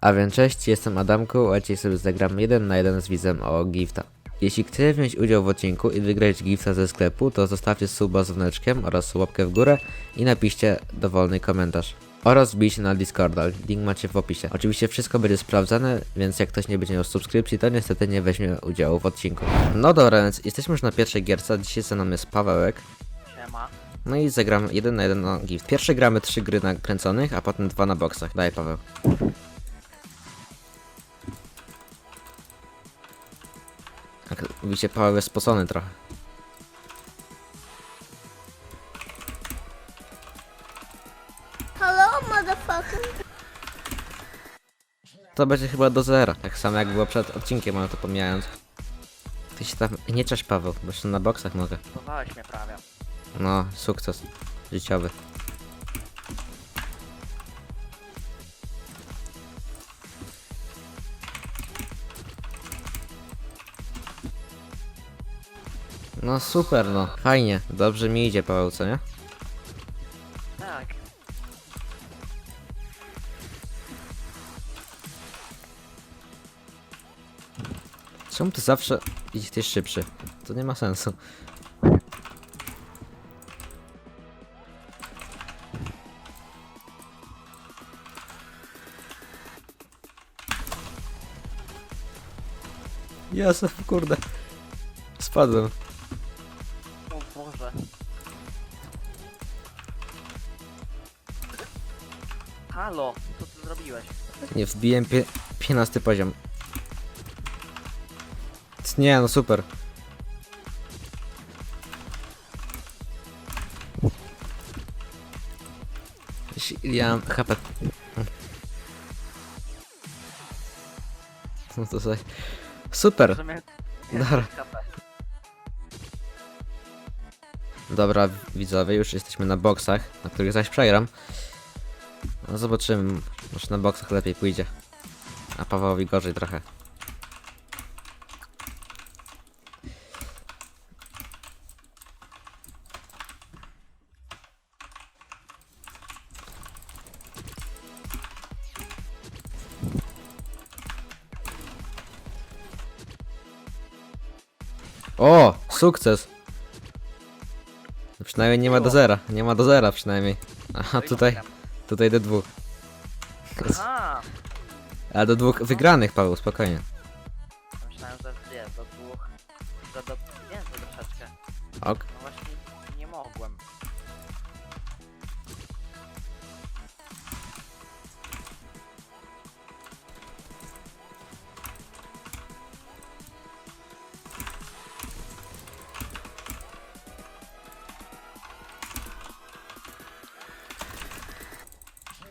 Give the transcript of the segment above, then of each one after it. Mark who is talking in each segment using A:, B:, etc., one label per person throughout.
A: A więc cześć, jestem Adamku, a dzisiaj sobie zagram 1 na 1 z widzem o gifta. Jeśli chcecie wziąć udział w odcinku i wygrać gifta ze sklepu, to zostawcie suba z wnuczkiem oraz łapkę w górę i napiszcie dowolny komentarz. Oraz wbijcie na Discorda, link macie w opisie. Oczywiście wszystko będzie sprawdzane, więc jak ktoś nie będzie miał subskrypcji, to niestety nie weźmie udziału w odcinku. No dobra, więc jesteśmy już na pierwszej gierce, dzisiaj ze mną jest Pawełek.
B: Siema.
A: No i zagramy 1 na 1 na gift. Pierwsze gramy 3 gry nakręconych, a potem 2 na boksach. Daj Paweł. Paweł jest spocony trochę.
C: Hello, motherfucker.
A: To będzie chyba do zera, tak samo jak było przed odcinkiem, ale to pomijając. Ty się tam nie czesz Paweł, bo jeszcze na boksach mogę.
B: Mnie prawie.
A: No, sukces życiowy. No super, no. Fajnie. Dobrze mi idzie, Paweł, co nie?
B: Tak.
A: Czemu ty zawsze jesteś szybszy? To nie ma sensu. Jezu, kurde. Spadłem.
B: O Boże. Halo, co ty zrobiłeś?
A: Nie, wbiłem pie 15 poziom. Nie, no super. Ja mam HP. No to sobie. Super. Dobra. Dobra, widzowie, już jesteśmy na boksach, na których zaś przegram. No zobaczymy, może na boksach lepiej pójdzie. A Pawełowi gorzej trochę. O, sukces! Przynajmniej nie ma do zera, nie ma do zera przynajmniej. Aha,
B: No
A: tutaj, tutaj do dwóch.
B: Aha!
A: Ale do dwóch wygranych, Paweł, spokojnie.
B: Myślałem, że wie, do dwóch... Do, do... Więcej troszeczkę.
A: Ok.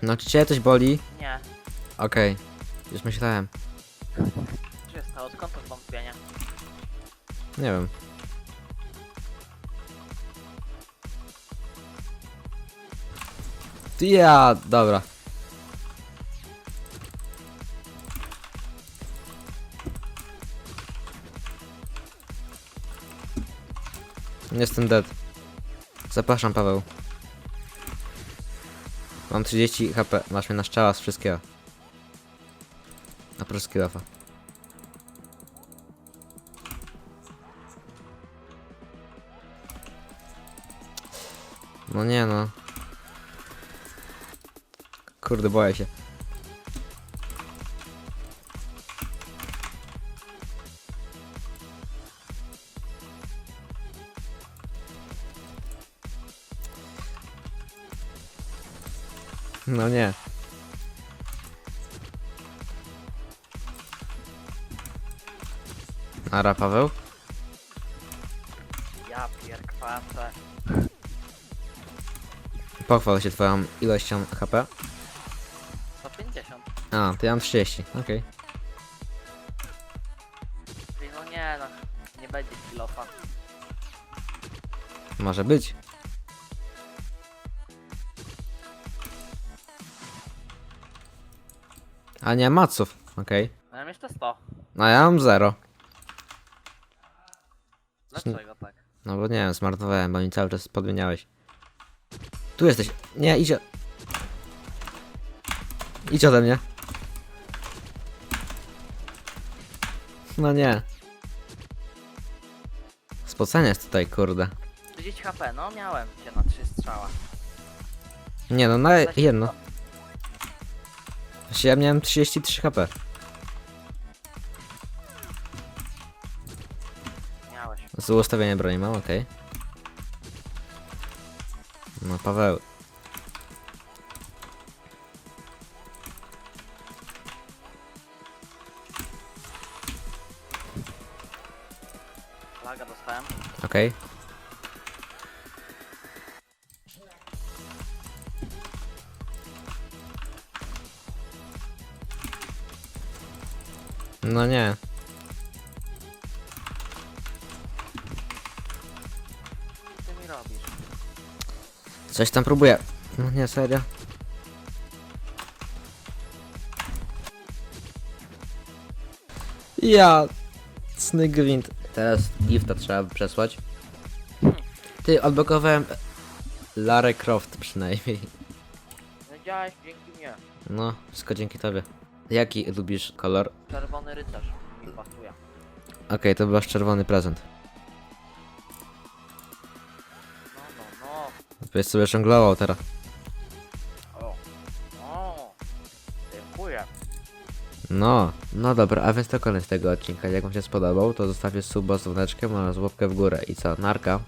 B: No,
A: czy cię coś boli?
B: Nie.
A: Okej. Już myślałem.
B: Co się stało? Skąd to wątpienie?
A: Nie wiem. Ja, dobra. Jestem dead. Zapraszam, Paweł. Mam 30 HP. Masz mnie na szczała z wszystkiego. Proszę lafa. No nie no. Kurde, boję się. No nie. Ara Paweł?
B: Ja pierkwacę.
A: Pochwal się twoją ilością HP.
B: 150.
A: A, to ja mam 30, okej.
B: Czyli no nie no. Nie będzie kilofa.
A: Może być. A nie, maców, okej.
B: No ja mam jeszcze 100.
A: No ja mam 0.
B: Dlaczego tak?
A: No bo nie wiem, zmarnowałem, bo mi cały czas podmieniałeś. Tu jesteś. Nie, idź. o- Idź ode mnie. No nie. Spocenie jest tutaj, kurde.
B: 30 HP, no miałem cię na 3 strzała.
A: Nie no, na jedno. Właśnie ja miałem 33 HP.
B: Miałeś.
A: Z ustawienia broni mam, okej. No Paweł.
B: Laga dostałem.
A: Okej. No nie.
B: Ty mi robisz?
A: Coś tam próbuję. No nie, serio. Ja. Sny gwint. Teraz gifta trzeba przesłać. Ty, odblokowałem Lara Croft przynajmniej.
B: Wiedziałeś dzięki mnie.
A: No, wszystko dzięki tobie. Jaki lubisz kolor?
B: Czerwony rycerz mi pasuje.
A: Okej, to był wasz czerwony prezent.
B: No, no, no.
A: Będziesz sobie żonglował teraz.
B: O. O. Dziękuję.
A: No, no dobra, a więc to koniec tego odcinka. Jak wam się spodobał, to zostawcie suba z dzwoneczkiem oraz łapkę w górę. I co, narka?